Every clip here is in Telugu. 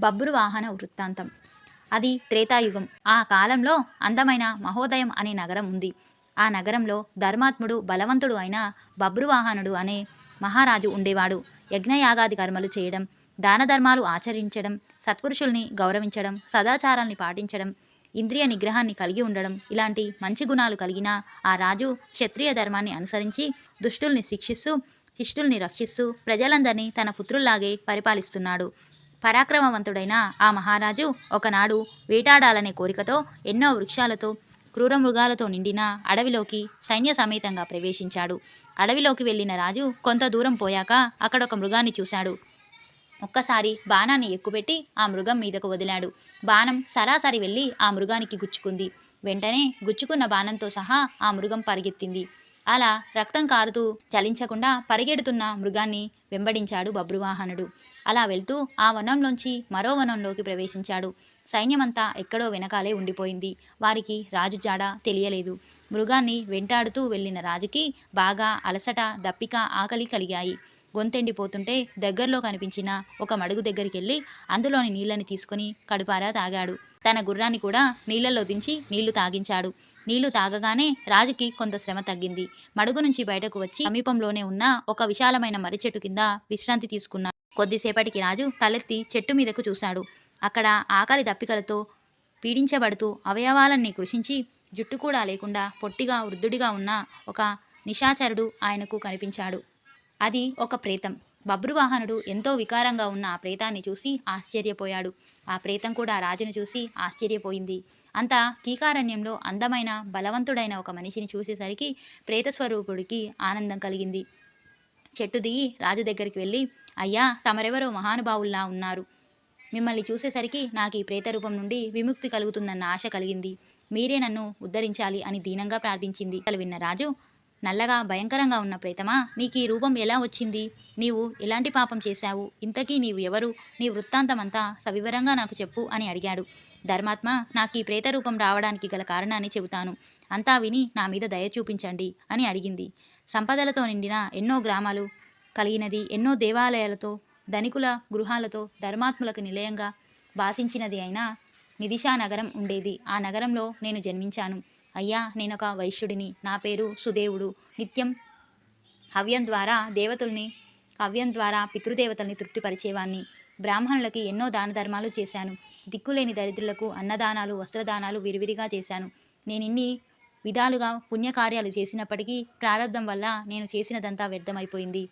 బబ్రువాహన వృత్తాంతం. అది త్రేతాయుగం. ఆ కాలంలో అందమైన మహోదయం అనే నగరం ఉంది. ఆ నగరంలో ధర్మాత్ముడు బలవంతుడు అయిన బబ్రువాహనుడు అనే మహారాజు ఉండేవాడు. యజ్ఞయాగాది కర్మలు చేయడం దాన ధర్మాలు ఆచరించడం సత్పురుషుల్ని గౌరవించడం సదాచారాల్ని పాటించడం ఇంద్రియ నిగ్రహాన్ని కలిగి ఉండడం ఇలాంటి మంచి గుణాలు కలిగిన ఆ రాజు క్షత్రియ ధర్మాన్ని అనుసరించి దుష్టుల్ని శిక్షిస్తూ శిష్టుల్ని రక్షిస్తూ ప్రజలందరినీ తన పుత్రుల్లాగే పరిపాలిస్తున్నాడు. పరాక్రమవంతుడైన ఆ మహారాజు ఒకనాడు వేటాడాలనే కోరికతో ఎన్నో వృక్షాలతో క్రూర మృగాలతో నిండిన అడవిలోకి సైన్య సమేతంగా ప్రవేశించాడు. అడవిలోకి వెళ్ళిన రాజు కొంత దూరం పోయాక అక్కడ ఒక మృగాన్ని చూశాడు. ఒక్కసారి బాణాన్ని ఎక్కుపెట్టి ఆ మృగం మీదకు వదిలాడు. బాణం సరాసరి వెళ్ళి ఆ మృగానికి గుచ్చుకుంది. వెంటనే గుచ్చుకున్న బాణంతో సహా ఆ మృగం పరిగెత్తింది. అలా రక్తం కారుతూ చలించకుండా పరిగెడుతున్న మృగాన్ని వెంబడించాడు బబ్రువాహనుడు అలా వెళ్తూ ఆ వనంలోంచి మరో వనంలోకి ప్రవేశించాడు. సైన్యమంతా ఎక్కడో వెనకాలే ఉండిపోయింది. వారికి రాజు జాడ తెలియలేదు. మృగాన్ని వెంటాడుతూ వెళ్ళిన రాజుకి బాగా అలసట దప్పిక ఆకలి కలిగాయి. గొంతెండిపోతుంటే దగ్గరలో కనిపించిన ఒక మడుగు దగ్గరికి వెళ్ళి అందులోని నీళ్ళని తీసుకుని కడుపారా తాగాడు. తన గుర్రాన్ని కూడా నీళ్ళలో దించి నీళ్ళు తాగించాడు. నీళ్ళు తాగగానే రాజుకి కొంత శ్రమ తగ్గింది. మడుగు నుంచి బయటకు వచ్చి సమీపంలోనే ఉన్న ఒక విశాలమైన మర్రి చెట్టు కింద విశ్రాంతి తీసుకున్నాడు. కొద్దిసేపటికి రాజు తలెత్తి చెట్టు మీదకు చూశాడు. అక్కడ ఆకలి దప్పికలతో పీడించబడుతూ అవయవాలన్నీ కృషించి జుట్టు కూడా లేకుండా పొట్టిగా వృద్ధుడిగా ఉన్న ఒక నిశాచరుడు ఆయనకు కనిపించాడు. అది ఒక ప్రేతం. బబ్రువాహనుడు ఎంతో వికారంగా ఉన్న ఆ ప్రేతాన్ని చూసి ఆశ్చర్యపోయాడు. ఆ ప్రేతం కూడా రాజును చూసి ఆశ్చర్యపోయింది. అంతా కీకారణ్యంలో అందమైన బలవంతుడైన ఒక మనిషిని చూసేసరికి ప్రేతస్వరూపుడికి ఆనందం కలిగింది. చెట్టు దిగి రాజు దగ్గరికి వెళ్ళి అయ్యా తమరెవరో మహానుభావుల్లా ఉన్నారు. మిమ్మల్ని చూసేసరికి నాకు ఈ ప్రేత రూపం నుండి విముక్తి కలుగుతుందన్న ఆశ కలిగింది. మీరే నన్ను ఉద్ధరించాలి అని దీనంగా ప్రార్థించింది. విన్న రాజు నల్లగా భయంకరంగా ఉన్న ప్రేతమా నీకు ఈ రూపం ఎలా వచ్చింది? నీవు ఎలాంటి పాపం చేశావు? ఇంతకీ నీవు ఎవరు? నీ వృత్తాంతమంతా సవివరంగా నాకు చెప్పు అని అడిగాడు. ధర్మాత్మ నాకు ఈ ప్రేత రూపం రావడానికి గల కారణాన్ని చెబుతాను. అంతా విని నా మీద దయ చూపించండి అని అడిగింది. సంపదలతో నిండిన ఎన్నో గ్రామాలు కలిగినది ఎన్నో దేవాలయాలతో ధనికుల గృహాలతో ధర్మాత్ములకు నిలయంగా భాషించినది అయిన నిదిశా నగరం ఉండేది. ఆ నగరంలో నేను జన్మించాను. అయ్యా నేనొక వైశ్యుడిని. నా పేరు సుదేవుడు. నిత్యం హవ్యం ద్వారా దేవతల్ని హవ్యం ద్వారా పితృదేవతల్ని తృప్తిపరిచేవాణ్ణి. బ్రాహ్మణులకి ఎన్నో దాన ధర్మాలు చేశాను. దిక్కులేని దరిద్రులకు అన్నదానాలు వస్త్రదానాలు విరివిరిగా చేశాను. నేను ఇన్ని విధాలుగా పుణ్యకార్యాలు చేసినప్పటికీ ప్రారంధం వల్ల నేను చేసినదంతా వ్యర్థమైపోయింది.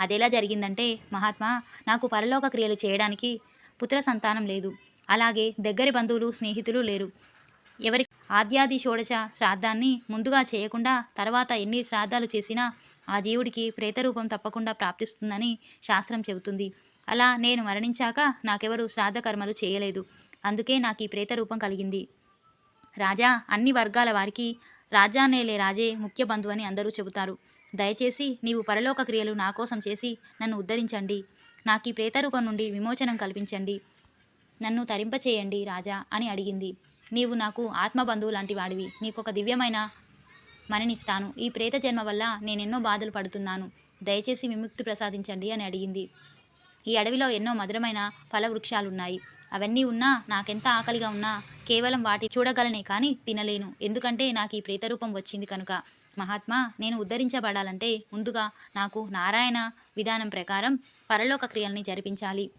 అదెలా జరిగిందంటే మహాత్మా నాకు పరలోక క్రియలు చేయడానికి పుత్ర సంతానం లేదు. అలాగే దగ్గరి బంధువులు స్నేహితులు లేరు. ఎవరి ఆద్యాది షోడశ శ్రాద్ధాన్ని ముందుగా చేయకుండా తర్వాత ఎన్ని శ్రాద్ధాలు చేసినా ఆ జీవుడికి ప్రేతరూపం తప్పకుండా ప్రాప్తిస్తుందని శాస్త్రం చెబుతుంది. అలా నేను మరణించాక నాకెవరు శ్రాద్ధ కర్మలు చేయలేదు. అందుకే నాకు ఈ ప్రేతరూపం కలిగింది. రాజా అన్ని వర్గాల వారికి రాజానేలే రాజే ముఖ్య బంధువు అని అందరూ చెబుతారు. దయచేసి నీవు పరలోక క్రియలు నా కోసం చేసి నన్ను ఉద్ధరించండి. నాకు ఈ ప్రేతరూపం నుండి విమోచనం కల్పించండి. నన్ను తరింపచేయండి రాజా అని అడిగింది. నీవు నాకు ఆత్మబంధువు లాంటి వాడివి నీకు ఒక దివ్యమైన మరణిస్తాను. ఈ ప్రేత జన్మ వల్ల నేనెన్నో బాధలు పడుతున్నాను. దయచేసి విముక్తి ప్రసాదించండి అని అడిగింది. ఈ అడవిలో ఎన్నో మధురమైన ఫలవృక్షాలున్నాయి. అవన్నీ ఉన్నా నాకెంత ఆకలిగా ఉన్నా కేవలం వాటి చూడగలనే కానీ తినలేను. ఎందుకంటే నాకు ఈ ప్రేతరూపం వచ్చింది కనుక. మహాత్మా నేను ఉద్ధరించబడాలంటే ముందుగా నాకు నారాయణ విధానం ప్రకారం పరలోక క్రియల్ని జరిపించాలి.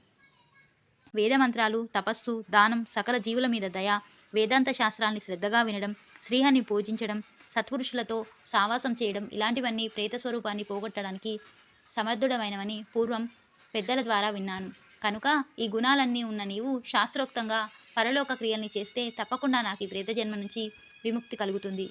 వేదమంత్రాలు తపస్సు దానం సకల జీవుల మీద దయ వేదాంత శాస్త్రాల్ని శ్రద్ధగా వినడం శ్రీహరిని పూజించడం సత్పురుషులతో సావాసం చేయడం ఇలాంటివన్నీ ప్రేత స్వరూపాన్ని పోగొట్టడానికి సమర్థుడమైనవని పూర్వం పెద్దల ద్వారా విన్నాను. కనుక ఈ గుణాలన్నీ ఉన్న నీవు శాస్త్రోక్తంగా పరలోక క్రియల్ని చేస్తే తప్పకుండా నాకు ఈ ప్రేత జన్మ నుంచి విముక్తి కలుగుతుంది.